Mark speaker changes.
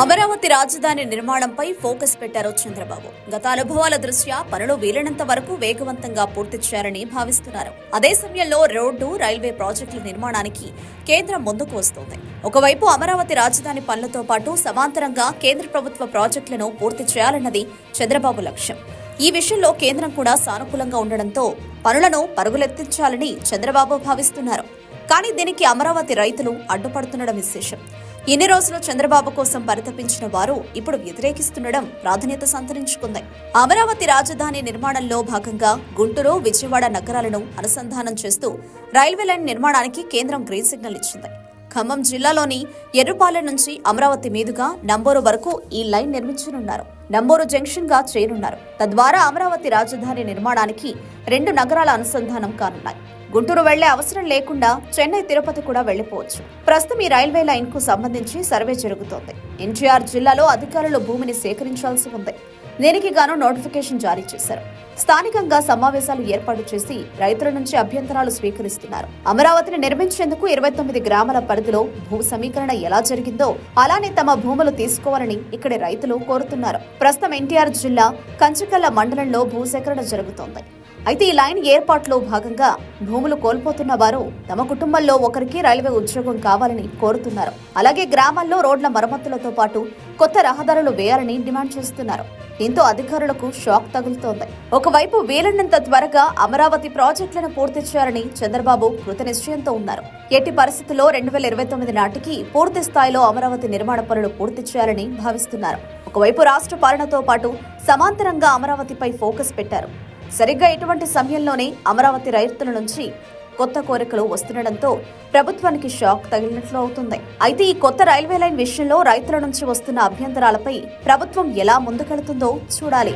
Speaker 1: అమరావతి రాజధాని నిర్మాణంపై ఫోకస్ పెట్టారు చంద్రబాబు. గత అనుభవాల దృష్ట్యా పనులు వీలైనంత వరకు వేగవంతంగా పూర్తి చేయాలని భావిస్తున్నారు. అదే సమయంలో రోడ్డు రైల్వే ప్రాజెక్టుల నిర్మాణానికి కేంద్రం ముందుకు వస్తోంది. ఒకవైపు అమరావతి రాజధాని పనులతో పాటు సమాంతరంగా కేంద్ర ప్రభుత్వ ప్రాజెక్టులను పూర్తి చేయాలన్నది చంద్రబాబు లక్ష్యం. ఈ విషయంలో కేంద్రం కూడా సానుకూలంగా ఉండడంతో పనులను పరుగులెత్తించాలని చంద్రబాబు భావిస్తున్నారు. కానీ దీనికి అమరావతి రైతులు అడ్డుపడుతుండడం విశేషం. ఇన్ని రోజులు చంద్రబాబు కోసం పరితపించిన వారు ఇప్పుడు వ్యతిరేకిస్తుండడం ప్రాధాన్యత సంతరించుకుంది. అమరావతి రాజధాని నిర్మాణంలో భాగంగా గుంటూరు విజయవాడ నగరాలను అనుసంధానం చేస్తూ రైల్వే లైన్ నిర్మాణానికి కేంద్రం గ్రీన్ సిగ్నల్ ఇచ్చింది. ఖమ్మం జిల్లాలోని ఎర్రుపాలెం నుంచి అమరావతి మీదుగా నంబోరు వరకు ఈ లైన్ నిర్మించనున్నారు. నంబోరు జంక్షన్గా చేయనున్నారు తద్వారా అమరావతి రాజధాని నిర్మాణానికి రెండు నగరాల అనుసంధానం కానున్నాయి. గుంటూరు వెళ్ళే అవసరం లేకుండా చెన్నై తిరుపతి కూడా వెళ్ళిపోవచ్చు ప్రస్తుతం ఈ రైల్వే లైన్కు సంబంధించి సర్వే జరుగుతోంది. ఎన్టీఆర్ జిల్లాలో అధికారులు భూమిని సేకరించాల్సి ఉంది. దీనికి గాను నోటిఫికేషన్ జారీ చేశారు. స్థానికంగా సమావేశాలు ఏర్పాటు చేసి రైతుల నుంచి అభ్యంతరాలు స్వీకరిస్తున్నారు. అమరావతిని నిర్మించేందుకు ఇరవై తొమ్మిది గ్రామాల పరిధిలో భూ సమీకరణ ఎలా జరిగిందో అలానే తమ భూములు తీసుకోవాలని ఇక్కడి రైతులు కోరుతున్నారు. ప్రస్తుతం ఎన్టీఆర్ జిల్లా కంచికల్ల మండలంలో భూసేకరణ జరుగుతోంది. అయితే ఈ లైన్ ఏర్పాటులో భాగంగా భూములు కోల్పోతున్న వారు తమ కుటుంబంలో ఒకరికి రైల్వే ఉద్యోగం కావాలని కోరుతున్నారు. అలాగే గ్రామాల్లో రోడ్ల మరమ్మతులతో పాటు కొత్త రహదారులు వేయాలని డిమాండ్ చేస్తున్నారు. దీంతో అధికారులకు షాక్ తగులుతోంది. ఒకవైపు వీలైనంత త్వరగా అమరావతి ప్రాజెక్టులను పూర్తి చేయాలని చంద్రబాబు కృత నిశ్చయంతో ఉన్నారు. ఎట్టి పరిస్థితుల్లో రెండు వేల ఇరవై తొమ్మిది నాటికి పూర్తి స్థాయిలో అమరావతి నిర్మాణ పనులు పూర్తి చేయాలని భావిస్తున్నారు. ఒకవైపు రాష్ట్ర పాలనతో పాటు సమాంతరంగా అమరావతిపై ఫోకస్ పెట్టారు. సరిగ్గా ఇటువంటి సమయంలోనే అమరావతి రైతుల నుంచి కొత్త కోరికలు వస్తుండటంతో ప్రభుత్వానికి షాక్ తగిలినట్లు అవుతుంది. అయితే ఈ కొత్త రైల్వే లైన్ విషయంలో రైతుల నుంచి వస్తున్న అభ్యంతరాలపై ప్రభుత్వం ఎలా ముందుకెళుతుందో చూడాలి.